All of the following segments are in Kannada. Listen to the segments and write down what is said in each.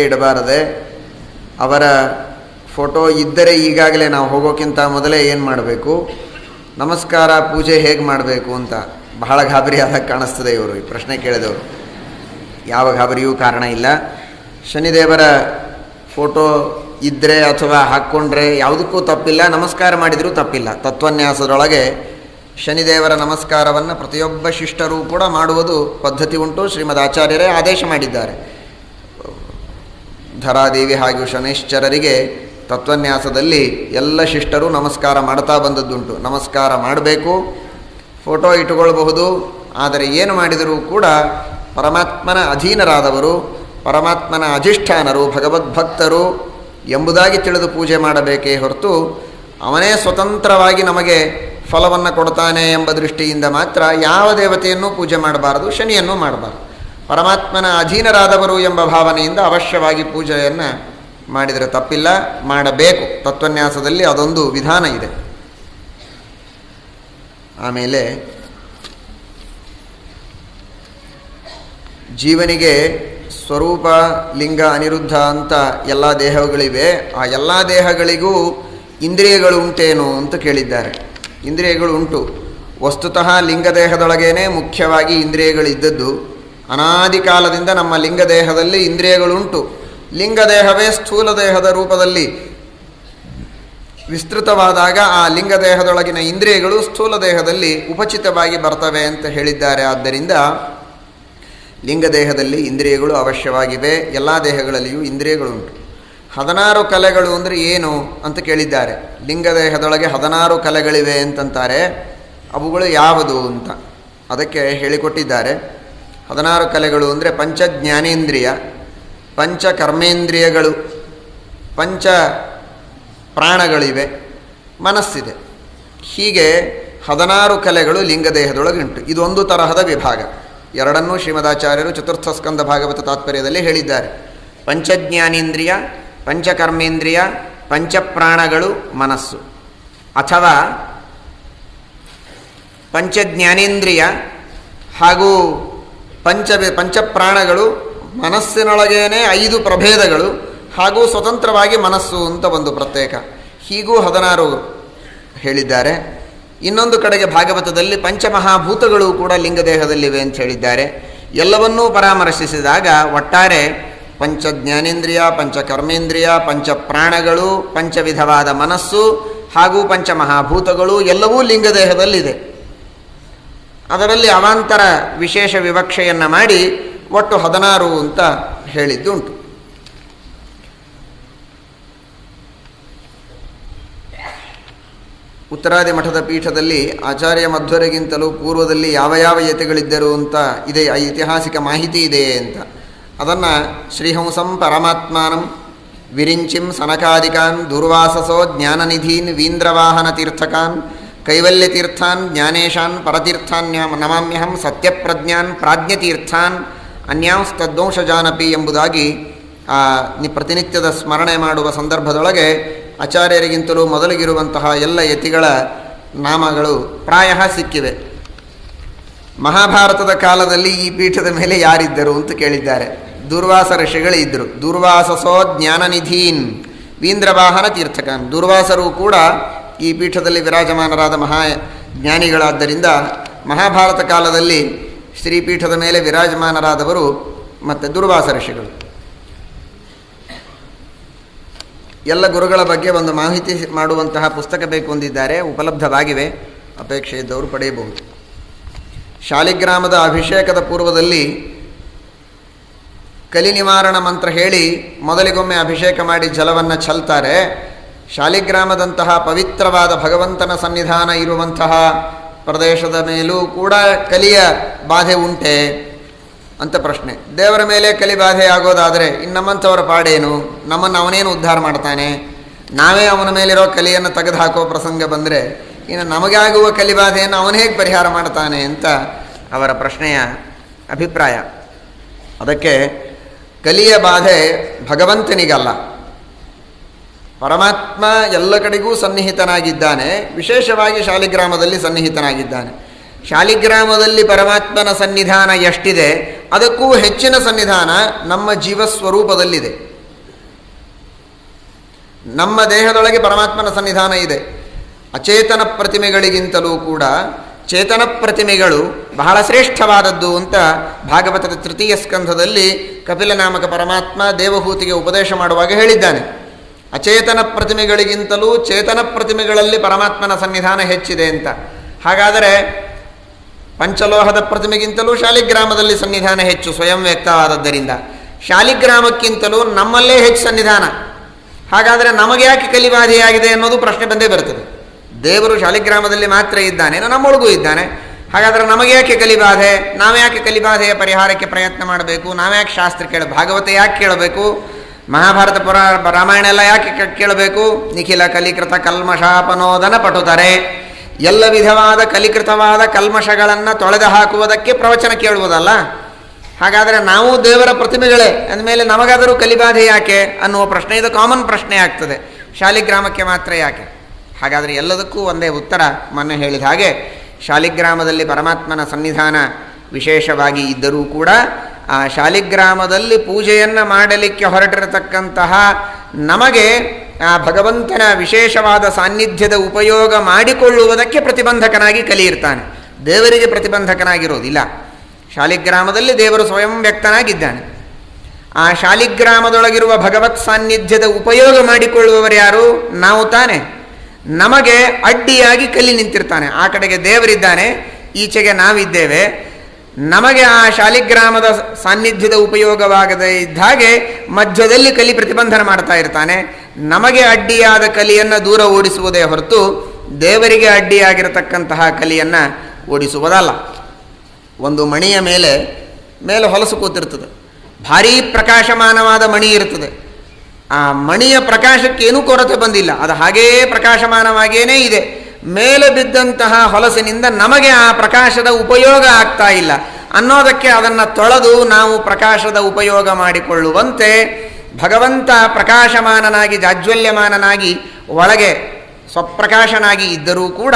ಇಡಬಾರದೆ ಅವರ ಫೋಟೋ ಇದ್ದರೆ ಈಗಾಗಲೇ ನಾವು ಹೋಗೋಕ್ಕಿಂತ ಮೊದಲೇ ಏನು ಮಾಡಬೇಕು? ನಮಸ್ಕಾರ, ಪೂಜೆ ಹೇಗೆ ಮಾಡಬೇಕು ಅಂತ ಬಹಳ ಗಾಬರಿಯಾದಾಗ ಕಾಣಿಸ್ತದೆ ಇವರು, ಈ ಪ್ರಶ್ನೆ ಕೇಳಿದವರು. ಯಾವ ಗಾಬರಿಯೂ ಕಾರಣ ಇಲ್ಲ. ಶನಿದೇವರ ಫೋಟೋ ಇದ್ದರೆ ಅಥವಾ ಹಾಕ್ಕೊಂಡ್ರೆ ಯಾವುದಕ್ಕೂ ತಪ್ಪಿಲ್ಲ, ನಮಸ್ಕಾರ ಮಾಡಿದರೂ ತಪ್ಪಿಲ್ಲ. ತತ್ವನ್ಯಾಸದೊಳಗೆ ಶನಿದೇವರ ನಮಸ್ಕಾರವನ್ನು ಪ್ರತಿಯೊಬ್ಬ ಶಿಷ್ಟರೂ ಕೂಡ ಮಾಡುವುದು ಪದ್ಧತಿ ಉಂಟು, ಶ್ರೀಮದ್ ಆಚಾರ್ಯರೇ ಆದೇಶ ಮಾಡಿದ್ದಾರೆ. ಧರಾದೇವಿ ಹಾಗೂ ಶನೈಶ್ಚರರಿಗೆ ತತ್ವನ್ಯಾಸದಲ್ಲಿ ಎಲ್ಲ ಶಿಷ್ಟರು ನಮಸ್ಕಾರ ಮಾಡ್ತಾ ಬಂದದ್ದುಂಟು. ನಮಸ್ಕಾರ ಮಾಡಬೇಕು, ಫೋಟೋ ಇಟ್ಟುಕೊಳ್ಳಬಹುದು ಆದರೆ ಏನು ಮಾಡಿದರೂ ಕೂಡ ಪರಮಾತ್ಮನ ಅಧೀನರಾದವರು, ಪರಮಾತ್ಮನ ಅಧಿಷ್ಠಾನರು ಭಗವದ್ಭಕ್ತರು ಎಂಬುದಾಗಿ ತಿಳಿದು ಪೂಜೆ ಮಾಡಬೇಕೇ ಹೊರತು ಅವನೇ ಸ್ವತಂತ್ರವಾಗಿ ನಮಗೆ ಫಲವನ್ನು ಕೊಡ್ತಾನೆ ಎಂಬ ದೃಷ್ಟಿಯಿಂದ ಮಾತ್ರ ಯಾವ ದೇವತೆಯನ್ನು ಪೂಜೆ ಮಾಡಬಾರದು, ಶನಿಯನ್ನು ಮಾಡಬಾರದು. ಪರಮಾತ್ಮನ ಅಧೀನರಾದವರು ಎಂಬ ಭಾವನೆಯಿಂದ ಅವಶ್ಯವಾಗಿ ಪೂಜೆಯನ್ನು ಮಾಡಿದರೆ ತಪ್ಪಿಲ್ಲ, ಮಾಡಬೇಕು. ತತ್ವನ್ಯಾಸದಲ್ಲಿ ಅದೊಂದು ವಿಧಾನ ಇದೆ. ಆಮೇಲೆ ಜೀವನಿಗೆ ಸ್ವರೂಪ, ಲಿಂಗ, ಅನಿರುದ್ಧ ಅಂತ ಎಲ್ಲ ದೇಹಗಳಿವೆ. ಆ ಎಲ್ಲ ದೇಹಗಳಿಗೂ ಇಂದ್ರಿಯಗಳು ಉಂಟೇನು ಅಂತ ಕೇಳಿದ್ದಾರೆ. ಇಂದ್ರಿಯಗಳು ಉಂಟು. ವಸ್ತುತಃ ಲಿಂಗದೇಹದೊಳಗೇನೆ ಮುಖ್ಯವಾಗಿ ಇಂದ್ರಿಯಗಳಿದ್ದದ್ದು. ಅನಾದಿ ಕಾಲದಿಂದ ನಮ್ಮ ಲಿಂಗದೇಹದಲ್ಲಿ ಇಂದ್ರಿಯಗಳುಂಟು. ಲಿಂಗದೇಹವೇ ಸ್ಥೂಲ ದೇಹದ ರೂಪದಲ್ಲಿ ವಿಸ್ತೃತವಾದಾಗ ಆ ಲಿಂಗದೇಹದೊಳಗಿನ ಇಂದ್ರಿಯಗಳು ಸ್ಥೂಲ ದೇಹದಲ್ಲಿ ಉಪಚಿತವಾಗಿ ಬರ್ತವೆ ಅಂತ ಹೇಳಿದ್ದಾರೆ. ಆದ್ದರಿಂದ ಲಿಂಗದೇಹದಲ್ಲಿ ಇಂದ್ರಿಯಗಳು ಅವಶ್ಯವಾಗಿವೆ. ಎಲ್ಲ ದೇಹಗಳಲ್ಲಿಯೂ ಇಂದ್ರಿಯಗಳುಂಟು. ಹದಿನಾರು ಕಲೆಗಳು ಅಂದರೆ ಏನು ಅಂತ ಕೇಳಿದ್ದಾರೆ. ಲಿಂಗದೇಹದೊಳಗೆ ಹದಿನಾರು ಕಲೆಗಳಿವೆ ಅಂತಂತಾರೆ. ಅವುಗಳು ಯಾವುದು ಅಂತ ಅದಕ್ಕೆ ಹೇಳಿಕೊಟ್ಟಿದ್ದಾರೆ. ಹದಿನಾರು ಕಲೆಗಳು ಅಂದರೆ ಪಂಚ ಜ್ಞಾನೇಂದ್ರಿಯ ಪಂಚ ಕರ್ಮೇಂದ್ರಿಯಗಳು ಪಂಚ ಪ್ರಾಣಗಳಿವೆ, ಮನಸ್ಸಿದೆ. ಹೀಗೆ ಹದಿನಾರು ಕಲೆಗಳು ಲಿಂಗದೇಹದೊಳಗುಂಟು. ಇದೊಂದು ತರಹದ ವಿಭಾಗ. ಎರಡನ್ನೂ ಶ್ರೀಮದಾಚಾರ್ಯರು ಚತುರ್ಥ ಸ್ಕಂದ ಭಾಗವತ ತಾತ್ಪರ್ಯದಲ್ಲಿ ಹೇಳಿದ್ದಾರೆ. ಪಂಚಜ್ಞಾನೇಂದ್ರಿಯ, ಪಂಚಕರ್ಮೇಂದ್ರಿಯ, ಪಂಚಪ್ರಾಣಗಳು, ಮನಸ್ಸು. ಅಥವಾ ಪಂಚಜ್ಞಾನೇಂದ್ರಿಯ ಹಾಗೂ ಪಂಚ ಪಂಚಪ್ರಾಣಗಳು ಮನಸ್ಸಿನೊಳಗೇನೆ ಐದು ಪ್ರಭೇದಗಳು ಹಾಗೂ ಸ್ವತಂತ್ರವಾಗಿ ಮನಸ್ಸು ಅಂತ ಒಂದು ಪ್ರತ್ಯೇಕ. ಹೀಗೂ ಹದಿನಾರು ಹೇಳಿದ್ದಾರೆ. ಇನ್ನೊಂದು ಕಡೆಗೆ ಭಾಗವತದಲ್ಲಿ ಪಂಚಮಹಾಭೂತಗಳು ಕೂಡ ಲಿಂಗದೇಹದಲ್ಲಿವೆ ಅಂತ ಹೇಳಿದ್ದಾರೆ. ಎಲ್ಲವನ್ನೂ ಪರಾಮರ್ಶಿಸಿದಾಗ ಒಟ್ಟಾರೆ ಪಂಚ ಜ್ಞಾನೇಂದ್ರಿಯ ಪಂಚ ಕರ್ಮೇಂದ್ರಿಯ ಪಂಚ ಪ್ರಾಣಗಳು ಪಂಚವಿಧವಾದ ಮನಸ್ಸು ಹಾಗೂ ಪಂಚಮಹಾಭೂತಗಳು ಎಲ್ಲವೂ ಲಿಂಗದೇಹದಲ್ಲಿದೆ. ಅದರಲ್ಲಿ ಅವಾಂತರ ವಿಶೇಷ ವಿವಕ್ಷೆಯನ್ನು ಮಾಡಿ ಒಟ್ಟು ಹದಿನಾರು ಅಂತ ಹೇಳಿದ್ದುಂಟು ಉತ್ತರಾದಿ ಮಠದ ಪೀಠದಲ್ಲಿ ಆಚಾರ್ಯ ಮಧ್ವರಿಗಿಂತಲೂ ಪೂರ್ವದಲ್ಲಿ ಯಾವ ಯಾವ ಯತಿಗಳಿದ್ದರು ಅಂತ ಇದೆ ಐತಿಹಾಸಿಕ ಮಾಹಿತಿ ಇದೆ ಅಂತ. ಅದನ್ನು ಶ್ರೀಹಂಸಂ ಪರಮಾತ್ಮಾನಂ ವಿರಿಂಚಿಂ ಸನಕಾದಿಕಾನ್ ದುರ್ವಾಸಸೋ ಜ್ಞಾನನಿಧೀನ್ ವೀಂದ್ರವಾಹನ ತೀರ್ಥಕಾನ್ ಕೈವಲ್ಯತೀರ್ಥಾನ್, ಜ್ಞಾನೇಶಾನ್, ಪರತೀರ್ಥಾನ್ ನಮಾಮ್ಯಹಂ, ಸತ್ಯಪ್ರಜ್ಞಾನ್, ಪ್ರಾಜ್ಞತೀರ್ಥಾನ್, ಅನ್ಯಾಂಸ್ತದ್ವಂಶಜಾನಪಿ ಎಂಬುದಾಗಿ ಆ ನಿ ಪ್ರತಿನಿತ್ಯದ ಸ್ಮರಣೆ ಮಾಡುವ ಸಂದರ್ಭದೊಳಗೆ ಆಚಾರ್ಯರಿಗಿಂತಲೂ ಮೊದಲಿಗಿರುವಂತಹ ಎಲ್ಲ ಯತಿಗಳ ನಾಮಗಳು ಪ್ರಾಯ ಸಿಕ್ಕಿವೆ. ಮಹಾಭಾರತದ ಕಾಲದಲ್ಲಿ ಈ ಪೀಠದ ಮೇಲೆ ಯಾರಿದ್ದರು ಅಂತ ಕೇಳಿದ್ದಾರೆ. ದುರ್ವಾಸ ಋಷಿಗಳು ಇದ್ದರು. ದುರ್ವಾಸಸೋ ಜ್ಞಾನನಿಧೀನ್, ವೀಂದ್ರವಾಹನ ತೀರ್ಥಕನ್. ದುರ್ವಾಸರು ಕೂಡ ಈ ಪೀಠದಲ್ಲಿ ವಿರಾಜಮಾನರಾದ ಮಹಾ ಜ್ಞಾನಿಗಳಾದ್ದರಿಂದ ಮಹಾಭಾರತ ಕಾಲದಲ್ಲಿ ಶ್ರೀಪೀಠದ ಮೇಲೆ ವಿರಾಜಮಾನರಾದವರು ಮತ್ತು ದುರ್ವಾಸ ಋಷಿಗಳು ಎಲ್ಲ ಗುರುಗಳ ಬಗ್ಗೆ ಒಂದು ಮಾಹಿತಿ ಮಾಡುವಂತಹ ಪುಸ್ತಕ ಬೇಕು ಹೊಂದಿದ್ದಾರೆ ಉಪಲಬ್ಧವಾಗಿವೆ. ಅಪೇಕ್ಷೆ ಇದ್ದವರು ಪಡೆಯಬಹುದು. ಶಾಲಿಗ್ರಾಮದ ಅಭಿಷೇಕದ ಪೂರ್ವದಲ್ಲಿ ಕಲಿ ನಿವಾರಣ ಮಂತ್ರ ಹೇಳಿ ಮೊದಲಿಗೊಮ್ಮೆ ಅಭಿಷೇಕ ಮಾಡಿ ಜಲವನ್ನು ಚೆಲ್ತಾರೆ ಶಾಲಿಗ್ರಾಮದಂತಹ ಪವಿತ್ರವಾದ ಭಗವಂತನ ಸನ್ನಿಧಾನ ಇರುವಂತಹ ಪ್ರದೇಶದ ಮೇಲೂ ಕೂಡ ಕಲಿಯ ಬಾಧೆ ಉಂಟೆ ಅಂತ ಪ್ರಶ್ನೆ. ದೇವರ ಮೇಲೆ ಕಲಿ ಬಾಧೆ ಆಗೋದಾದರೆ ಇನ್ನು ನಮ್ಮಂಥವರ ಪಾಡೇನು? ನಮ್ಮನ್ನು ಅವನೇನು ಉದ್ಧಾರ ಮಾಡ್ತಾನೆ? ನಾವೇ ಅವನ ಮೇಲಿರೋ ಕಲಿಯನ್ನು ತೆಗೆದು ಹಾಕೋ ಪ್ರಸಂಗ ಬಂದರೆ ಇನ್ನು ನಮಗೆ ಆಗುವ ಕಲಿಬಾಧೆಯನ್ನು ಅವನು ಹೇಗೆ ಪರಿಹಾರ ಮಾಡ್ತಾನೆ ಅಂತ ಅವರ ಪ್ರಶ್ನೆಯ ಅಭಿಪ್ರಾಯ. ಅದಕ್ಕೆ ಕಲಿಯ ಬಾಧೆ ಭಗವಂತನಿಗಲ್ಲ. ಪರಮಾತ್ಮ ಎಲ್ಲ ಕಡೆಗೂ ಸನ್ನಿಹಿತನಾಗಿದ್ದಾನೆ. ವಿಶೇಷವಾಗಿ ಶಾಲಿಗ್ರಾಮದಲ್ಲಿ ಸನ್ನಿಹಿತನಾಗಿದ್ದಾನೆ. ಶಾಲಿಗ್ರಾಮದಲ್ಲಿ ಪರಮಾತ್ಮನ ಸನ್ನಿಧಾನ ಎಷ್ಟಿದೆ, ಅದಕ್ಕೂ ಹೆಚ್ಚಿನ ಸನ್ನಿಧಾನ ನಮ್ಮ ಜೀವಸ್ವರೂಪದಲ್ಲಿದೆ. ನಮ್ಮ ದೇಹದೊಳಗೆ ಪರಮಾತ್ಮನ ಸನ್ನಿಧಾನ ಇದೆ. ಅಚೇತನ ಪ್ರತಿಮೆಗಳಿಗಿಂತಲೂ ಕೂಡ ಚೇತನ ಪ್ರತಿಮೆಗಳು ಬಹಳ ಶ್ರೇಷ್ಠವಾದದ್ದು ಅಂತ ಭಾಗವತದ ತೃತೀಯ ಸ್ಕಂಧದಲ್ಲಿ ಕಪಿಲನಾಮಕ ಪರಮಾತ್ಮ ದೇವಹೂತಿಗೆ ಉಪದೇಶ ಮಾಡುವಾಗ ಹೇಳಿದ್ದಾನೆ. ಅಚೇತನ ಪ್ರತಿಮೆಗಳಿಗಿಂತಲೂ ಚೇತನ ಪ್ರತಿಮೆಗಳಲ್ಲಿ ಪರಮಾತ್ಮನ ಸನ್ನಿಧಾನ ಹೆಚ್ಚಿದೆ ಅಂತ. ಹಾಗಾದರೆ ಪಂಚಲೋಹದ ಪ್ರತಿಮೆಗಿಂತಲೂ ಶಾಲಿಗ್ರಾಮದಲ್ಲಿ ಸನ್ನಿಧಾನ ಹೆಚ್ಚು, ಸ್ವಯಂ ವ್ಯಕ್ತವಾದದ್ದರಿಂದ. ಶಾಲಿಗ್ರಾಮಕ್ಕಿಂತಲೂ ನಮ್ಮಲ್ಲೇ ಹೆಚ್ಚು ಸನ್ನಿಧಾನ. ಹಾಗಾದರೆ ನಮಗೆ ಯಾಕೆ ಕಲಿಬಾಧೆಯಾಗಿದೆ ಅನ್ನೋದು ಪ್ರಶ್ನೆ ಬಂದೇ ಬರುತ್ತದೆ. ದೇವರು ಶಾಲಿಗ್ರಾಮದಲ್ಲಿ ಮಾತ್ರ ಇದ್ದಾನೆ ನಮ್ಮೊಳಗೂ ಇದ್ದಾನೆ. ಹಾಗಾದರೆ ನಮಗೆ ಯಾಕೆ ಕಲಿಬಾಧೆ? ನಾವ್ಯಾಕೆ ಕಲಿಬಾಧೆಯ ಪರಿಹಾರಕ್ಕೆ ಪ್ರಯತ್ನ ಮಾಡಬೇಕು? ನಾವು ಯಾಕೆ ಶಾಸ್ತ್ರ ಕೇಳ, ಭಾಗವತ ಯಾಕೆ ಕೇಳಬೇಕು? ಮಹಾಭಾರತ ಪುರ ರಾಮಾಯಣ ಎಲ್ಲ ಯಾಕೆ ಕೇಳಬೇಕು? ನಿಖಿಲ ಕಲಿಕೃತ ಕಲ್ಮಷಾಪನೋದನ ಪಟುತಾರೆ. ಎಲ್ಲ ವಿಧವಾದ ಕಲಿಕೃತವಾದ ಕಲ್ಮಷಗಳನ್ನು ತೊಳೆದು ಹಾಕುವುದಕ್ಕೆ ಪ್ರವಚನ ಕೇಳುವುದಲ್ಲ? ಹಾಗಾದರೆ ನಾವು ದೇವರ ಪ್ರತಿಮೆಗಳೇ ಅಂದಮೇಲೆ ನಮಗಾದರೂ ಕಲಿಬಾಧೆ ಯಾಕೆ? ಅನ್ನುವ ಪ್ರಶ್ನೆ, ಇದು ಕಾಮನ್ ಪ್ರಶ್ನೆ ಆಗ್ತದೆ. ಶಾಲಿಗ್ರಾಮಕ್ಕೆ ಮಾತ್ರ ಯಾಕೆ? ಹಾಗಾದರೆ ಎಲ್ಲದಕ್ಕೂ ಒಂದೇ ಉತ್ತರ, ಮೊನ್ನೆ ಹೇಳಿದ ಹಾಗೆ. ಶಾಲಿಗ್ರಾಮದಲ್ಲಿ ಪರಮಾತ್ಮನ ಸನ್ನಿಧಾನ ವಿಶೇಷವಾಗಿ ಇದ್ದರೂ ಕೂಡ ಆ ಶಾಲಿಗ್ರಾಮದಲ್ಲಿ ಪೂಜೆಯನ್ನು ಮಾಡಲಿಕ್ಕೆ ಹೊರಟಿರತಕ್ಕಂತಹ ನಮಗೆ ಆ ಭಗವಂತನ ವಿಶೇಷವಾದ ಸಾನ್ನಿಧ್ಯದ ಉಪಯೋಗ ಮಾಡಿಕೊಳ್ಳುವುದಕ್ಕೆ ಪ್ರತಿಬಂಧಕನಾಗಿ ಕಲಿಯಿರ್ತಾನೆ. ದೇವರಿಗೆ ಪ್ರತಿಬಂಧಕನಾಗಿರೋದಿಲ್ಲ. ಶಾಲಿಗ್ರಾಮದಲ್ಲಿ ದೇವರು ಸ್ವಯಂ ವ್ಯಕ್ತನಾಗಿದ್ದಾನೆ. ಆ ಶಾಲಿಗ್ರಾಮದೊಳಗಿರುವ ಭಗವತ್ ಸಾನ್ನಿಧ್ಯದ ಉಪಯೋಗ ಮಾಡಿಕೊಳ್ಳುವವರು ಯಾರು? ನಾವು ತಾನೆ. ನಮಗೆ ಅಡ್ಡಿಯಾಗಿ ಕಲಿ ನಿಂತಿರ್ತಾನೆ. ಆ ಕಡೆಗೆ ದೇವರಿದ್ದಾನೆ, ಈಚೆಗೆ ನಾವಿದ್ದೇವೆ. ನಮಗೆ ಆ ಶಾಲಿಗ್ರಾಮದ ಸಾನ್ನಿಧ್ಯದ ಉಪಯೋಗವಾಗದೇ ಇದ್ದ ಹಾಗೆ ಮಧ್ಯದಲ್ಲಿ ಕಲಿ ಪ್ರತಿಬಂಧನ ಮಾಡ್ತಾ ಇರ್ತಾನೆ. ನಮಗೆ ಅಡ್ಡಿಯಾದ ಕಲಿಯನ್ನು ದೂರ ಓಡಿಸುವುದೇ ಹೊರತು ದೇವರಿಗೆ ಅಡ್ಡಿಯಾಗಿರತಕ್ಕಂತಹ ಕಲಿಯನ್ನು ಓಡಿಸುವುದಲ್ಲ. ಒಂದು ಮಣಿಯ ಮೇಲೆ ಮೇಲೆ ಹೊಲಸು ಕೂತಿರ್ತದೆ. ಭಾರೀ ಪ್ರಕಾಶಮಾನವಾದ ಮಣಿ ಇರ್ತದೆ. ಆ ಮಣಿಯ ಪ್ರಕಾಶಕ್ಕೇನೂ ಕೊರತೆ ಬಂದಿಲ್ಲ. ಅದು ಹಾಗೇ ಪ್ರಕಾಶಮಾನವಾಗಿಯೇ ಇದೆ. ಮೇಲೆ ಬಿದ್ದಂತಹ ಹೊಲಸಿನಿಂದ ನಮಗೆ ಆ ಪ್ರಕಾಶದ ಉಪಯೋಗ ಆಗ್ತಾ ಇಲ್ಲ. ಅನ್ನೋದಕ್ಕೆ ಅದನ್ನು ತೊಳೆದು ನಾವು ಪ್ರಕಾಶದ ಉಪಯೋಗ ಮಾಡಿಕೊಳ್ಳುವಂತೆ ಭಗವಂತ ಪ್ರಕಾಶಮಾನನಾಗಿ, ಜಾಜ್ವಲ್ಯಮಾನನಾಗಿ ಒಳಗೆ ಸ್ವಪ್ರಕಾಶನಾಗಿ ಇದ್ದರೂ ಕೂಡ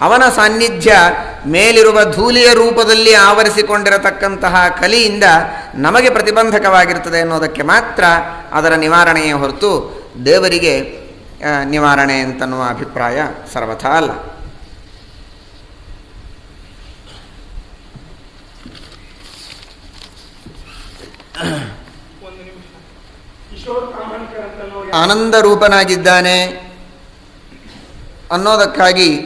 ಅವನ ಸಾನ್ನಿಧ್ಯ ಮೇಲಿರುವ ಧೂಳಿಯ ರೂಪದಲ್ಲಿ ಆವರಿಸಿಕೊಂಡಿರತಕ್ಕಂತಹ ಕಲಿಯಿಂದ ನಮಗೆ ಪ್ರತಿಬಂಧಕವಾಗಿರ್ತದೆ ಅನ್ನೋದಕ್ಕೆ ಮಾತ್ರ ಅದರ ನಿವಾರಣೆಯೇ ಹೊರತು ದೇವರಿಗೆ ನಿವಾರಣೆ ಅಂತನ್ನುವ ಅಭಿಪ್ರಾಯ ಸರ್ವಥಾ ಅಲ್ಲ. ಆನಂದ ರೂಪನಾಗಿದ್ದಾನೆ ಅನ್ನೋದಕ್ಕಾಗಿ,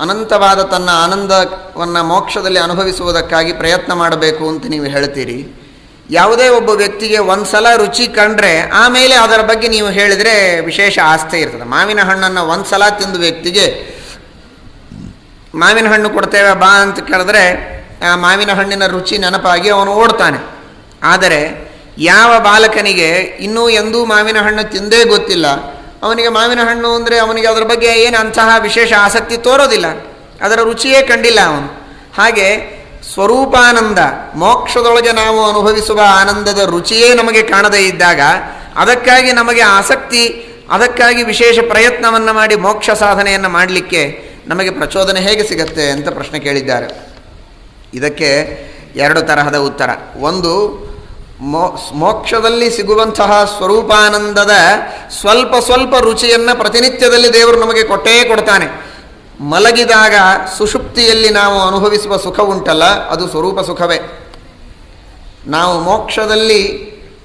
ಅನಂತವಾದ ತನ್ನ ಆನಂದವನ್ನು ಮೋಕ್ಷದಲ್ಲಿ ಅನುಭವಿಸುವುದಕ್ಕಾಗಿ ಪ್ರಯತ್ನ ಮಾಡಬೇಕು ಅಂತ ನೀವು ಹೇಳ್ತೀರಿ. ಯಾವುದೇ ಒಬ್ಬ ವ್ಯಕ್ತಿಗೆ ಒಂದು ಸಲ ರುಚಿ ಕಂಡ್ರೆ ಆಮೇಲೆ ಅದರ ಬಗ್ಗೆ ನೀವು ಹೇಳಿದರೆ ವಿಶೇಷ ಆಸ್ಥೆ ಇರ್ತದೆ. ಮಾವಿನ ಹಣ್ಣನ್ನು ಒಂದು ಸಲ ತಿಂದ ವ್ಯಕ್ತಿಗೆ, ಮಾವಿನ ಹಣ್ಣು ಕೊಡ್ತೇವೆ ಬಾ ಅಂತ ಕೇಳಿದ್ರೆ, ಆ ಮಾವಿನ ಹಣ್ಣಿನ ರುಚಿ ನೆನಪಾಗಿ ಅವನು ಓಡ್ತಾನೆ. ಆದರೆ ಯಾವ ಬಾಲಕನಿಗೆ ಇನ್ನೂ ಎಂದೂ ಮಾವಿನ ಹಣ್ಣು ತಿಂದೇ ಗೊತ್ತಿಲ್ಲ, ಅವನಿಗೆ ಮಾವಿನ ಹಣ್ಣು ಅಂದರೆ ಅವನಿಗೆ ಅದರ ಬಗ್ಗೆ ಏನು ಅಂತಹ ವಿಶೇಷ ಆಸಕ್ತಿ ತೋರೋದಿಲ್ಲ. ಅದರ ರುಚಿಯೇ ಕಂಡಿಲ್ಲ ಅವನು. ಹಾಗೆ ಸ್ವರೂಪಾನಂದ, ಮೋಕ್ಷದೊಳಗೆ ನಾವು ಅನುಭವಿಸುವ ಆನಂದದ ರುಚಿಯೇ ನಮಗೆ ಕಾಣದೇ ಇದ್ದಾಗ, ಅದಕ್ಕಾಗಿ ನಮಗೆ ಆಸಕ್ತಿ, ಅದಕ್ಕಾಗಿ ವಿಶೇಷ ಪ್ರಯತ್ನವನ್ನು ಮಾಡಿ ಮೋಕ್ಷ ಸಾಧನೆಯನ್ನು ಮಾಡಲಿಕ್ಕೆ ನಮಗೆ ಪ್ರಚೋದನೆ ಹೇಗೆ ಸಿಗತ್ತೆ ಅಂತ ಪ್ರಶ್ನೆ ಕೇಳಿದ್ದಾರೆ. ಇದಕ್ಕೆ ಎರಡು ತರಹದ ಉತ್ತರ. ಒಂದು, ಮೋ, ಮೋಕ್ಷದಲ್ಲಿ ಸಿಗುವಂತಹ ಸ್ವರೂಪಾನಂದದ ಸ್ವಲ್ಪ ಸ್ವಲ್ಪ ರುಚಿಯನ್ನು ಪ್ರತಿನಿತ್ಯದಲ್ಲಿ ದೇವರು ನಮಗೆ ಕೊಟ್ಟೇ ಕೊಡ್ತಾನೆ. ಮಲಗಿದಾಗ ಸುಷುಪ್ತಿಯಲ್ಲಿ ನಾವು ಅನುಭವಿಸುವ ಸುಖ ಉಂಟಲ್ಲ, ಅದು ಸ್ವರೂಪ ಸುಖವೇ. ನಾವು ಮೋಕ್ಷದಲ್ಲಿ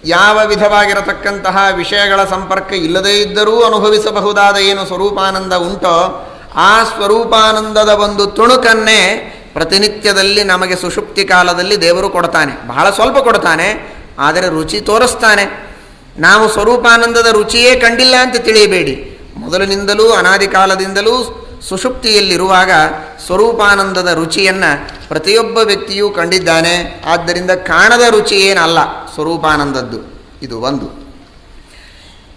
ಯಾವ ವಿಧವಾಗಿರತಕ್ಕಂತಹ ವಿಷಯಗಳ ಸಂಪರ್ಕ ಇಲ್ಲದೇ ಇದ್ದರೂ ಅನುಭವಿಸಬಹುದಾದ ಏನು ಸ್ವರೂಪಾನಂದ ಉಂಟೋ, ಆ ಸ್ವರೂಪಾನಂದದ ಒಂದು ತುಣುಕನ್ನೇ ಪ್ರತಿನಿತ್ಯದಲ್ಲಿ ನಮಗೆ ಸುಷುಪ್ತಿ ಕಾಲದಲ್ಲಿ ದೇವರು ಕೊಡ್ತಾನೆ. ಬಹಳ ಸ್ವಲ್ಪ ಕೊಡ್ತಾನೆ, ಆದರೆ ರುಚಿ ತೋರಿಸ್ತಾನೆ. ನಾವು ಸ್ವರೂಪಾನಂದದ ರುಚಿಯೇ ಕಂಡಿಲ್ಲ ಅಂತ ತಿಳಿಯಬೇಡಿ. ಮೊದಲಿನಿಂದಲೂ ಅನಾದಿ ಕಾಲದಿಂದಲೂ ಸುಷುಪ್ತಿಯಲ್ಲಿರುವಾಗ ಸ್ವರೂಪಾನಂದದ ರುಚಿಯನ್ನು ಪ್ರತಿಯೊಬ್ಬ ವ್ಯಕ್ತಿಯೂ ಕಂಡಿದ್ದಾನೆ. ಆದ್ದರಿಂದ ಕಾಣದ ರುಚಿ ಏನಲ್ಲ? ಸ್ವರೂಪಾನಂದದ್ದು. ಇದು ಒಂದು.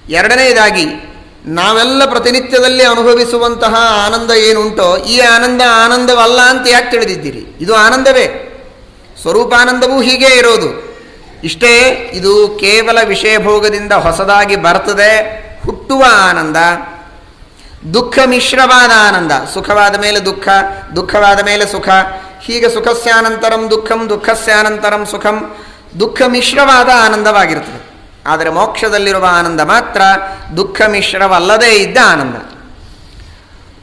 ಎರಡನೆಯದಾಗಿ, ನಾವೆಲ್ಲ ಪ್ರತಿನಿತ್ಯದಲ್ಲಿ ಅನುಭವಿಸುವಂತಹ ಆನಂದ ಏನುಂಟೋ, ಈ ಆನಂದ ಆನಂದವಲ್ಲ ಅಂತ ಯಾಕೆ ತಿಳಿದಿದ್ದೀರಿ? ಇದು ಆನಂದವೇ? ಸ್ವರೂಪಾನಂದವೂ ಹೀಗೇ ಇರೋದು. ಇಷ್ಟೇ, ಇದು ಕೇವಲ ವಿಷಯಭೋಗದಿಂದ ಹೊಸದಾಗಿ ಬರ್ತದೆ, ಹುಟ್ಟುವ ಆನಂದ. ದುಃಖ ಮಿಶ್ರವಾದ ಆನಂದ. ಸುಖವಾದ ಮೇಲೆ ದುಃಖ, ದುಃಖವಾದ ಮೇಲೆ ಸುಖ. ಹೀಗೆ ಸುಖಸ್ಯಾನಂತರಂ ದುಃಖಂ ದುಃಖಸ್ಯಾನಂತರಂ ಸುಖಂ. ದುಃಖ ಮಿಶ್ರವಾದ ಆನಂದವಾಗಿರ್ತದೆ ಆದರೆ ಮೋಕ್ಷದಲ್ಲಿರುವ ಆನಂದ ಮಾತ್ರ ದುಃಖ ಮಿಶ್ರವಲ್ಲದೇ ಇದ್ದ ಆನಂದ.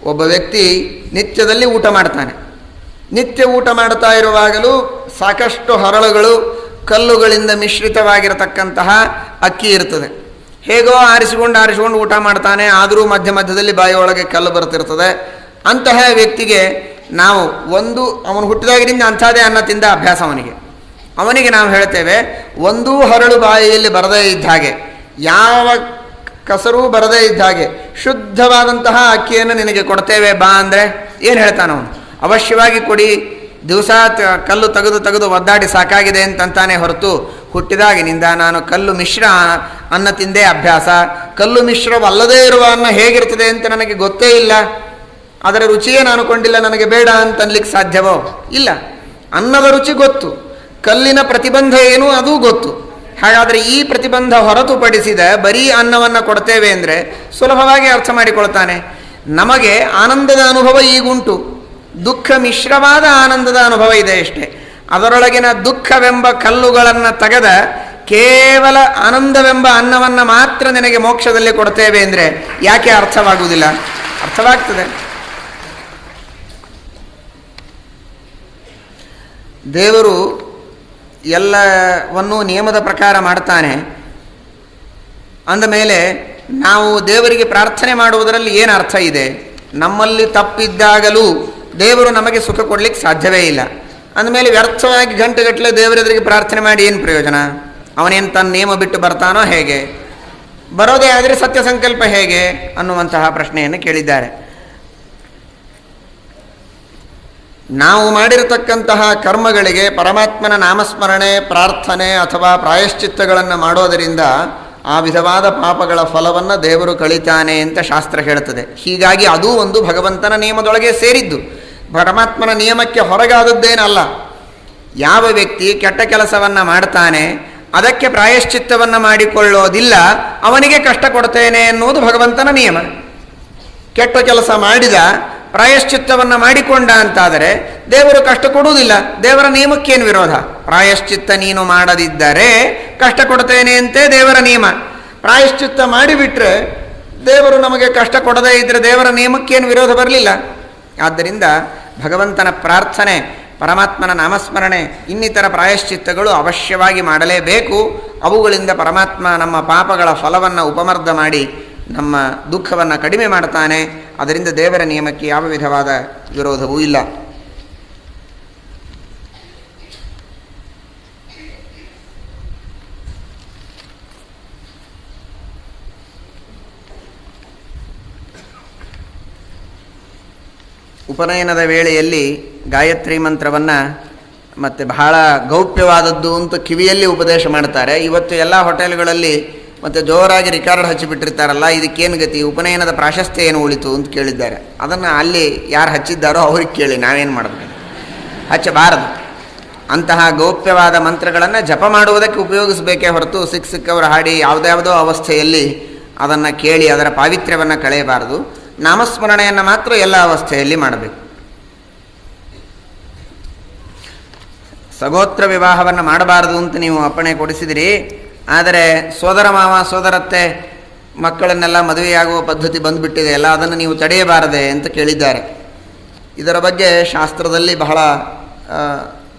ಒಬ್ಬ ವ್ಯಕ್ತಿ ನಿತ್ಯದಲ್ಲಿ ಊಟ ಮಾಡ್ತಾನೆ. ನಿತ್ಯ ಊಟ ಮಾಡ್ತಾ ಇರುವಾಗಲೂ ಸಾಕಷ್ಟು ಹರಳುಗಳು, ಕಲ್ಲುಗಳಿಂದ ಮಿಶ್ರಿತವಾಗಿರತಕ್ಕಂತಹ ಅಕ್ಕಿ ಇರ್ತದೆ. ಹೇಗೋ ಆರಿಸಿಕೊಂಡು ಆರಿಸಿಕೊಂಡು ಊಟ ಮಾಡ್ತಾನೆ, ಆದರೂ ಮಧ್ಯ ಮಧ್ಯದಲ್ಲಿ ಬಾಯಿಯೊಳಗೆ ಕಲ್ಲು ಬರ್ತಿರ್ತದೆ. ಅಂತಹ ವ್ಯಕ್ತಿಗೆ ನಾವು ಒಂದು, ಅವನು ಹುಟ್ಟಿದಾಗಿನಿಂದ ಅಂಥದೇ ಅನ್ನ ತಿಂದ ಅಭ್ಯಾಸ ಅವನಿಗೆ. ಅವನಿಗೆ ನಾವು ಹೇಳ್ತೇವೆ, ಒಂದೂ ಹರಳು ಬಾಯಿಯಲ್ಲಿ ಬರದೇ ಇದ್ದ ಹಾಗೆ, ಯಾವ ಕಸರೂ ಬರದೇ ಇದ್ದ ಹಾಗೆ, ಶುದ್ಧವಾದಂತಹ ಅಕ್ಕಿಯನ್ನು ನಿನಗೆ ಕೊಡ್ತೇವೆ ಬಾ ಅಂದರೆ ಏನು ಹೇಳ್ತಾನೆ ಅವನು? ಅವಶ್ಯವಾಗಿ ಕೊಡಿ, ದಿವಸ ಕಲ್ಲು ತೆಗೆದು ತೆಗೆದು ಒದ್ದಾಡಿ ಸಾಕಾಗಿದೆ ಅಂತಂತಾನೆ ಹೊರತು ಹುಟ್ಟಿದಾಗಿನಿಂದ ನಾನು ಕಲ್ಲು ಮಿಶ್ರ ಅನ್ನ ತಿಂದೇ ಅಭ್ಯಾಸ. ಕಲ್ಲು ಮಿಶ್ರವಲ್ಲದೇ ಇರುವ ಅನ್ನ ಹೇಗಿರ್ತದೆ ಅಂತ ನನಗೆ ಗೊತ್ತೇ ಇಲ್ಲ. ಅದರ ರುಚಿಯೇ ನಾನು ಕೊಂಡಿಲ್ಲ, ನನಗೆ ಬೇಡ ಅಂತ ಅನ್ಲಿಕ್ಕೆ ಸಾಧ್ಯವೋ? ಇಲ್ಲ. ಅನ್ನದ ರುಚಿ ಗೊತ್ತು. ಕಲ್ಲಿನ ಪ್ರತಿಬಂಧ ಏನು ಅದೂ ಗೊತ್ತು. ಹಾಗಾದರೆ ಈ ಪ್ರತಿಬಂಧ ಹೊರತುಪಡಿಸಿದ ಬರೀ ಅನ್ನವನ್ನು ಕೊಡ್ತೇವೆ ಅಂದರೆ ಸುಲಭವಾಗಿ ಅರ್ಥ ಮಾಡಿಕೊಳ್ತಾನೆ. ನಮಗೆ ಆನಂದದ ಅನುಭವ ಈಗುಂಟು. ದುಃಖ ಮಿಶ್ರವಾದ ಆನಂದದ ಅನುಭವ ಇದೆ ಅಷ್ಟೇ. ಅದರೊಳಗಿನ ದುಃಖವೆಂಬ ಕಲ್ಲುಗಳನ್ನು ತೆಗೆದ ಕೇವಲ ಆನಂದವೆಂಬ ಅನ್ನವನ್ನು ಮಾತ್ರ ನಿನಗೆ ಮೋಕ್ಷದಲ್ಲಿ ಕೊಡ್ತೇವೆ ಅಂದರೆ ಯಾಕೆ ಅರ್ಥವಾಗುವುದಿಲ್ಲ? ಅರ್ಥವಾಗ್ತದೆ. ದೇವರು ಎಲ್ಲವನ್ನೂ ನಿಯಮದ ಪ್ರಕಾರ ಮಾಡ್ತಾನೆ. ಅಂದಮೇಲೆ ನಾವು ದೇವರಿಗೆ ಪ್ರಾರ್ಥನೆ ಮಾಡುವುದರಲ್ಲಿ ಏನು ಅರ್ಥ ಇದೆ? ನಮ್ಮಲ್ಲಿ ತಪ್ಪಿದ್ದಾಗಲೂ ದೇವರು ನಮಗೆ ಸುಖ ಕೊಡಲಿಕ್ಕೆ ಸಾಧ್ಯವೇ ಇಲ್ಲ. ಅಂದಮೇಲೆ ವ್ಯರ್ಥವಾಗಿ ಗಂಟೆಗಟ್ಟಲೆ ದೇವರೆದುರಿಗೆ ಪ್ರಾರ್ಥನೆ ಮಾಡಿ ಏನು ಪ್ರಯೋಜನ? ಅವನೇನು ತನ್ನ ನಿಯಮ ಬಿಟ್ಟು ಬರ್ತಾನೋ ಹೇಗೆ? ಬರೋದೇ ಆದರೆ ಸತ್ಯ ಸಂಕಲ್ಪ ಹೇಗೆ? ಅನ್ನುವಂತಹ ಪ್ರಶ್ನೆಯನ್ನು ಕೇಳಿದ್ದಾರೆ. ನಾವು ಮಾಡಿರತಕ್ಕಂತಹ ಕರ್ಮಗಳಿಗೆ ಪರಮಾತ್ಮನ ನಾಮಸ್ಮರಣೆ, ಪ್ರಾರ್ಥನೆ ಅಥವಾ ಪ್ರಾಯಶ್ಚಿತ್ತಗಳನ್ನು ಮಾಡೋದರಿಂದ ಆ ವಿಧವಾದ ಪಾಪಗಳ ಫಲವನ್ನು ದೇವರು ಕಳಿತಾನೆ ಅಂತ ಶಾಸ್ತ್ರ ಹೇಳ್ತದೆ ಹೀಗಾಗಿ ಅದೂ ಒಂದು ಭಗವಂತನ ನಿಯಮದೊಳಗೆ ಸೇರಿದ್ದು. ಪರಮಾತ್ಮನ ನಿಯಮಕ್ಕೆ ಹೊರಗಾದದ್ದೇನಲ್ಲ. ಯಾವ ವ್ಯಕ್ತಿ ಕೆಟ್ಟ ಕೆಲಸವನ್ನು ಮಾಡ್ತಾನೆ, ಅದಕ್ಕೆ ಪ್ರಾಯಶ್ಚಿತ್ತವನ್ನು ಮಾಡಿಕೊಳ್ಳೋದಿಲ್ಲ, ಅವನಿಗೆ ಕಷ್ಟ ಕೊಡ್ತೇನೆ ಎನ್ನುವುದು ಭಗವಂತನ ನಿಯಮ. ಕೆಟ್ಟ ಕೆಲಸ ಮಾಡಿದ, ಪ್ರಾಯಶ್ಚಿತ್ತವನ್ನು ಮಾಡಿಕೊಂಡ ಅಂತಾದರೆ ದೇವರು ಕಷ್ಟ ಕೊಡುವುದಿಲ್ಲ. ದೇವರ ನಿಯಮಕ್ಕೇನು ವಿರೋಧ? ಪ್ರಾಯಶ್ಚಿತ್ತ ನೀನು ಮಾಡದಿದ್ದರೆ ಕಷ್ಟ ಕೊಡ್ತೇನೆ ಅಂತೆ ದೇವರ ನಿಯಮ. ಪ್ರಾಯಶ್ಚಿತ್ತ ಮಾಡಿಬಿಟ್ರೆ ದೇವರು ನಮಗೆ ಕಷ್ಟ ಕೊಡದೇ ಇದ್ದರೆ ದೇವರ ನಿಯಮಕ್ಕೇನು ವಿರೋಧ ಬರಲಿಲ್ಲ. ಆದ್ದರಿಂದ ಭಗವಂತನ ಪ್ರಾರ್ಥನೆ, ಪರಮಾತ್ಮನ ನಾಮಸ್ಮರಣೆ, ಇನ್ನಿತರ ಪ್ರಾಯಶ್ಚಿತ್ತಗಳು ಅವಶ್ಯವಾಗಿ ಮಾಡಲೇಬೇಕು. ಅವುಗಳಿಂದ ಪರಮಾತ್ಮ ನಮ್ಮ ಪಾಪಗಳ ಫಲವನ್ನು ಉಪಮರ್ದ ಮಾಡಿ ನಮ್ಮ ದುಃಖವನ್ನು ಕಡಿಮೆ ಮಾಡ್ತಾನೆ. ಅದರಿಂದ ದೇವರ ನಿಯಮಕ್ಕೆ ಯಾವ ವಿಧವಾದ ವಿರೋಧವೂ ಇಲ್ಲ. ಉಪನಯನದ ವೇಳೆಯಲ್ಲಿ ಗಾಯತ್ರಿ ಮಂತ್ರವನ್ನು ಮತ್ತು ಬಹಳ ಗೌಪ್ಯವಾದದ್ದು ಅಂತ ಕಿವಿಯಲ್ಲಿ ಉಪದೇಶ ಮಾಡ್ತಾರೆ. ಇವತ್ತು ಎಲ್ಲ ಹೋಟೆಲ್ಗಳಲ್ಲಿ ಮತ್ತು ಜೋರಾಗಿ ರಿಕಾರ್ಡ್ ಹಚ್ಚಿಬಿಟ್ಟಿರ್ತಾರಲ್ಲ, ಇದಕ್ಕೇನು ಗತಿ? ಉಪನಯನದ ಪ್ರಾಶಸ್ತ್ಯ ಏನು ಉಳಿತು ಅಂತ ಕೇಳಿದ್ದಾರೆ. ಅದನ್ನು ಅಲ್ಲಿ ಯಾರು ಹಚ್ಚಿದ್ದಾರೋ ಅವ್ರಿಗೆ ಕೇಳಿ, ನಾವೇನು ಮಾಡಬೇಕು ಹಚ್ಚಬಾರದು. ಅಂತಹ ಗೌಪ್ಯವಾದ ಮಂತ್ರಗಳನ್ನು ಜಪ ಮಾಡುವುದಕ್ಕೆ ಉಪಯೋಗಿಸಬೇಕೇ ಹೊರತು ಸಿಕ್ಕ ಸಿಕ್ಕವರು ಹಾಡಿ ಯಾವುದ್ಯಾವುದೋ ಅವಸ್ಥೆಯಲ್ಲಿ ಅದನ್ನು ಕೇಳಿ ಅದರ ಪಾವಿತ್ರ್ಯವನ್ನು ಕಳೆಯಬಾರದು. ನಾಮಸ್ಮರಣೆಯನ್ನು ಮಾತ್ರ ಎಲ್ಲ ಅವಸ್ಥೆಯಲ್ಲಿ ಮಾಡಬೇಕು. ಸಗೋತ್ರ ವಿವಾಹವನ್ನು ಮಾಡಬಾರದು ಅಂತ ನೀವು ಅಪ್ಪಣೆ ಕೊಡಿಸಿದಿರಿ. ಆದರೆ ಸೋದರ ಮಾವ, ಸೋದರತ್ತೆ ಮಕ್ಕಳನ್ನೆಲ್ಲ ಮದುವೆಯಾಗುವ ಪದ್ಧತಿ ಬಂದುಬಿಟ್ಟಿದೆ. ಅಲ್ಲ ಅದನ್ನು ನೀವು ತಡೆಯಬಾರದೆ ಅಂತ ಕೇಳಿದ್ದಾರೆ. ಇದರ ಬಗ್ಗೆ ಶಾಸ್ತ್ರದಲ್ಲಿ ಬಹಳ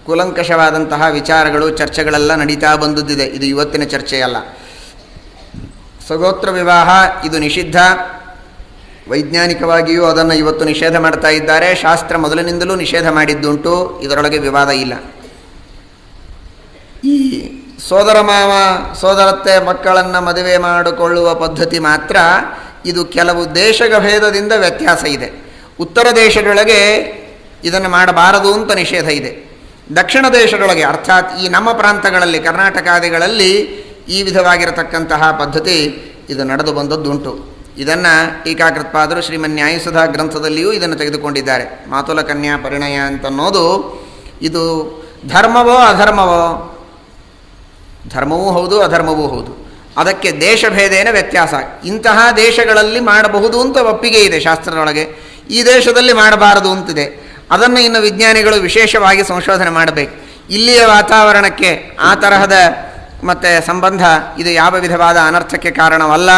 ಕೂಲಂಕಷವಾದಂತಹ ವಿಚಾರಗಳು, ಚರ್ಚೆಗಳೆಲ್ಲ ನಡೀತಾ ಬಂದಿದ್ದಿದೆ. ಇದು ಇವತ್ತಿನ ಚರ್ಚೆಯಲ್ಲ. ಸಗೋತ್ರ ವಿವಾಹ ಇದು ನಿಷಿದ್ಧ. ವೈಜ್ಞಾನಿಕವಾಗಿಯೂ ಅದನ್ನು ಇವತ್ತು ನಿಷೇಧ ಮಾಡ್ತಾ ಇದ್ದಾರೆ. ಶಾಸ್ತ್ರ ಮೊದಲಿನಿಂದಲೂ ನಿಷೇಧ ಮಾಡಿದ್ದುಂಟು. ಇದರೊಳಗೆ ವಿವಾದ ಇಲ್ಲ. ಈ ಸೋದರ ಮಾವ, ಸೋದರತ್ತೆ ಮಕ್ಕಳನ್ನು ಮದುವೆ ಮಾಡಿಕೊಳ್ಳುವ ಪದ್ಧತಿ ಮಾತ್ರ ಇದು ಕೆಲವು ದೇಶಗ ಭೇದದಿಂದ ವ್ಯತ್ಯಾಸ ಇದೆ. ಉತ್ತರ ದೇಶದೊಳಗೆ ಇದನ್ನು ಮಾಡಬಾರದು ಅಂತ ನಿಷೇಧ ಇದೆ. ದಕ್ಷಿಣ ದೇಶದೊಳಗೆ, ಅರ್ಥಾತ್ ಈ ನಮ್ಮ ಪ್ರಾಂತಗಳಲ್ಲಿ, ಕರ್ನಾಟಕಾದಿಗಳಲ್ಲಿ ಈ ವಿಧವಾಗಿರತಕ್ಕಂತಹ ಪದ್ಧತಿ ಇದು ನಡೆದು ಬಂದದ್ದುಂಟು. ಇದನ್ನು ಟೀಕಾಕೃತ್ಪಾದರು ಶ್ರೀಮನ್ ನ್ಯಾಯಸುಧಾ ಗ್ರಂಥದಲ್ಲಿಯೂ ಇದನ್ನು ತೆಗೆದುಕೊಂಡಿದ್ದಾರೆ. ಮಾತುಲ ಕನ್ಯಾ ಪರಿಣಯ ಅಂತನ್ನೋದು ಇದು ಧರ್ಮವೋ ಅಧರ್ಮವೋ? ಧರ್ಮವೂ ಹೌದು, ಅಧರ್ಮವೂ ಹೌದು. ಅದಕ್ಕೆ ದೇಶಭೇದೇನ ವ್ಯತ್ಯಾಸ. ಇಂತಹ ದೇಶಗಳಲ್ಲಿ ಮಾಡಬಹುದು ಅಂತ ಒಪ್ಪಿಗೆ ಇದೆ ಶಾಸ್ತ್ರದೊಳಗೆ. ಈ ದೇಶದಲ್ಲಿ ಮಾಡಬಾರದು ಅಂತಿದೆ. ಅದನ್ನು ಇನ್ನು ವಿಜ್ಞಾನಿಗಳು ವಿಶೇಷವಾಗಿ ಸಂಶೋಧನೆ ಮಾಡಬೇಕು. ಇಲ್ಲಿಯ ವಾತಾವರಣಕ್ಕೆ ಆ ತರಹದ ಮತ್ತು ಸಂಬಂಧ ಇದು ಯಾವ ವಿಧವಾದ ಅನರ್ಥಕ್ಕೆ ಕಾರಣವಲ್ಲ.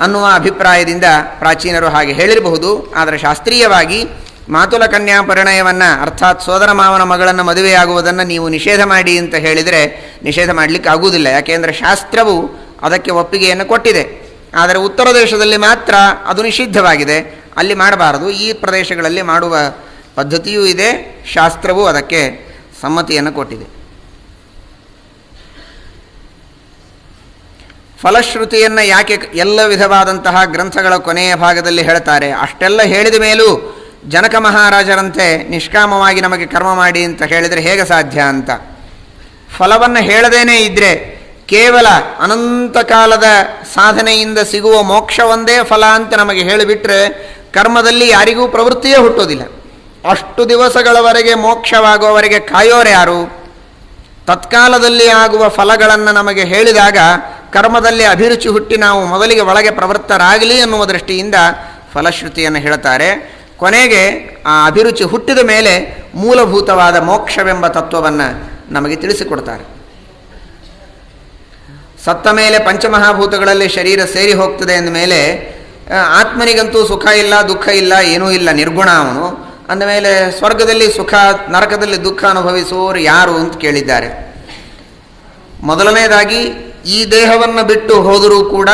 ಅನ್ನುವ ಅಭಿಪ್ರಾಯದಿಂದ ಪ್ರಾಚೀನರು ಹಾಗೆ ಹೇಳಿರಬಹುದು. ಆದರೆ ಶಾಸ್ತ್ರೀಯವಾಗಿ ಮಾತುಲ ಕನ್ಯಾ ಪರಿಣಯವನ್ನು, ಅರ್ಥಾತ್ ಸೋದರ ಮಾವನ ಮಗಳನ್ನು ಮದುವೆಯಾಗುವುದನ್ನು ನೀವು ನಿಷೇಧ ಮಾಡಿ ಅಂತ ಹೇಳಿದರೆ ನಿಷೇಧ ಮಾಡಲಿಕ್ಕೆ ಆಗುವುದಿಲ್ಲ. ಯಾಕೆಂದರೆ ಶಾಸ್ತ್ರವು ಅದಕ್ಕೆ ಒಪ್ಪಿಗೆಯನ್ನು ಕೊಟ್ಟಿದೆ. ಆದರೆ ಉತ್ತರ ದೇಶದಲ್ಲಿ ಮಾತ್ರ ಅದು ನಿಷಿದ್ಧವಾಗಿದೆ. ಅಲ್ಲಿ ಮಾಡಬಾರದು. ಈ ಪ್ರದೇಶಗಳಲ್ಲಿ ಮಾಡುವ ಪದ್ಧತಿಯೂ ಇದೆ. ಶಾಸ್ತ್ರವೂ ಅದಕ್ಕೆ ಸಮ್ಮತಿಯನ್ನು ಕೊಟ್ಟಿದೆ. ಫಲಶ್ರುತಿಯನ್ನು ಯಾಕೆ ಎಲ್ಲ ವಿಧವಾದಂತಹ ಗ್ರಂಥಗಳ ಕೊನೆಯ ಭಾಗದಲ್ಲಿ ಹೇಳ್ತಾರೆ? ಅಷ್ಟೆಲ್ಲ ಹೇಳಿದ ಮೇಲೂ ಜನಕ ಮಹಾರಾಜರಂತೆ ನಿಷ್ಕಾಮವಾಗಿ ನಮಗೆ ಕರ್ಮ ಮಾಡಿ ಅಂತ ಹೇಳಿದರೆ ಹೇಗೆ ಸಾಧ್ಯ ಅಂತ? ಫಲವನ್ನು ಹೇಳದೇನೇ ಇದ್ದರೆ ಕೇವಲ ಅನಂತ ಕಾಲದ ಸಾಧನೆಯಿಂದ ಸಿಗುವ ಮೋಕ್ಷ ಒಂದೇ ಫಲ ಅಂತ ನಮಗೆ ಹೇಳಿಬಿಟ್ರೆ ಕರ್ಮದಲ್ಲಿ ಯಾರಿಗೂ ಪ್ರವೃತ್ತಿಯೇ ಹುಟ್ಟೋದಿಲ್ಲ. ಅಷ್ಟು ದಿವಸಗಳವರೆಗೆ ಮೋಕ್ಷವಾಗುವವರೆಗೆ ಕಾಯೋರು ಯಾರು? ತತ್ಕಾಲದಲ್ಲಿ ಆಗುವ ಫಲಗಳನ್ನು ನಮಗೆ ಹೇಳಿದಾಗ ಕರ್ಮದಲ್ಲಿ ಅಭಿರುಚಿ ಹುಟ್ಟಿ ನಾವು ಮೊದಲಿಗೆ ಒಳಗೆ ಪ್ರವೃತ್ತರಾಗಲಿ ಅನ್ನುವ ದೃಷ್ಟಿಯಿಂದ ಫಲಶ್ರುತಿಯನ್ನು ಹೇಳ್ತಾರೆ. ಕೊನೆಗೆ ಆ ಅಭಿರುಚಿ ಹುಟ್ಟಿದ ಮೇಲೆ ಮೂಲಭೂತವಾದ ಮೋಕ್ಷವೆಂಬ ತತ್ವವನ್ನು ನಮಗೆ ತಿಳಿಸಿಕೊಡ್ತಾರೆ. ಸತ್ತ ಮೇಲೆ ಪಂಚಮಹಾಭೂತಗಳಲ್ಲಿ ಶರೀರ ಸೇರಿ ಹೋಗ್ತದೆ ಅಂದಮೇಲೆ ಮೇಲೆ ಆತ್ಮನಿಗಂತೂ ಸುಖ ಇಲ್ಲ, ದುಃಖ ಇಲ್ಲ, ಏನೂ ಇಲ್ಲ, ನಿರ್ಗುಣ ಅವನು. ಅಂದಮೇಲೆ ಸ್ವರ್ಗದಲ್ಲಿ ಸುಖ, ನರಕದಲ್ಲಿ ದುಃಖ ಅನುಭವಿಸುವವರು ಯಾರು ಅಂತ ಕೇಳಿದ್ದಾರೆ. ಮೊದಲನೇದಾಗಿ ಈ ದೇಹವನ್ನು ಬಿಟ್ಟು ಹೋದರೂ ಕೂಡ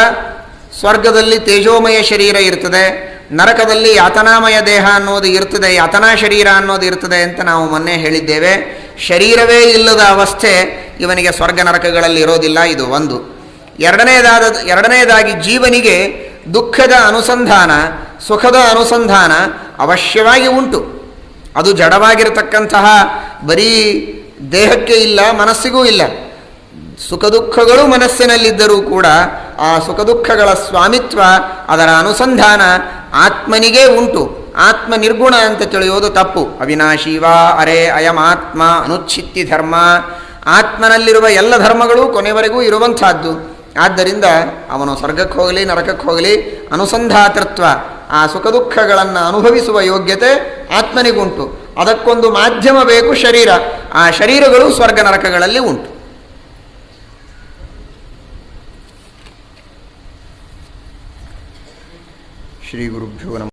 ಸ್ವರ್ಗದಲ್ಲಿ ತೇಜೋಮಯ ಶರೀರ ಇರ್ತದೆ, ನರಕದಲ್ಲಿ ಯಾತನಾಮಯ ದೇಹ ಅನ್ನೋದು ಇರ್ತದೆ, ಯಾತನಾ ಶರೀರ ಅನ್ನೋದು ಇರ್ತದೆ ಅಂತ ನಾವು ಮೊನ್ನೆ ಹೇಳಿದ್ದೇವೆ. ಶರೀರವೇ ಇಲ್ಲದ ಅವಸ್ಥೆ ಇವನಿಗೆ ಸ್ವರ್ಗ ನರಕಗಳಲ್ಲಿ ಇರೋದಿಲ್ಲ, ಇದು ಒಂದು. ಎರಡನೇದಾದ, ಎರಡನೇದಾಗಿ ಜೀವನಿಗೆ ದುಃಖದ ಅನುಸಂಧಾನ, ಸುಖದ ಅನುಸಂಧಾನ ಅವಶ್ಯವಾಗಿ ಉಂಟು. ಅದು ಜಡವಾಗಿರತಕ್ಕಂತಹ ಬರೀ ದೇಹಕ್ಕೆ ಇಲ್ಲ, ಮನಸ್ಸಿಗೂ ಇಲ್ಲ. ಸುಖ ದುಃಖಗಳು ಮನಸ್ಸಿನಲ್ಲಿದ್ದರೂ ಕೂಡ ಆ ಸುಖ ದುಃಖಗಳ ಸ್ವಾಮಿತ್ವ ಅದರ ಅನುಸಂಧಾನ ಆತ್ಮನಿಗೇ ಉಂಟು. ಆತ್ಮ ನಿರ್ಗುಣ ಅಂತ ತಿಳಿಯೋದು ತಪ್ಪು. ಅವಿನಾಶಿವಾ ಅರೆ ಅಯಮಾತ್ಮ ಅನುಚ್ಛಿತ್ತಿ ಧರ್ಮ. ಆತ್ಮನಲ್ಲಿರುವ ಎಲ್ಲ ಧರ್ಮಗಳು ಕೊನೆವರೆಗೂ ಇರುವಂತಹದ್ದು ಆದ್ದರಿಂದ ಅವನು ಸ್ವರ್ಗಕ್ಕೆ ಹೋಗಲಿ, ನರಕಕ್ಕೆ ಹೋಗಲಿ, ಅನುಸಂಧಾತೃತ್ವ, ಆ ಸುಖ ದುಃಖಗಳನ್ನು ಅನುಭವಿಸುವ ಯೋಗ್ಯತೆ ಆತ್ಮನಿಗುಂಟು. ಅದಕ್ಕೊಂದು ಮಾಧ್ಯಮ ಬೇಕು ಶರೀರ. ಆ ಶರೀರಗಳು ಸ್ವರ್ಗ ನರಕಗಳಲ್ಲಿ ಉಂಟು. श्रीगुरुभ्यो नमः।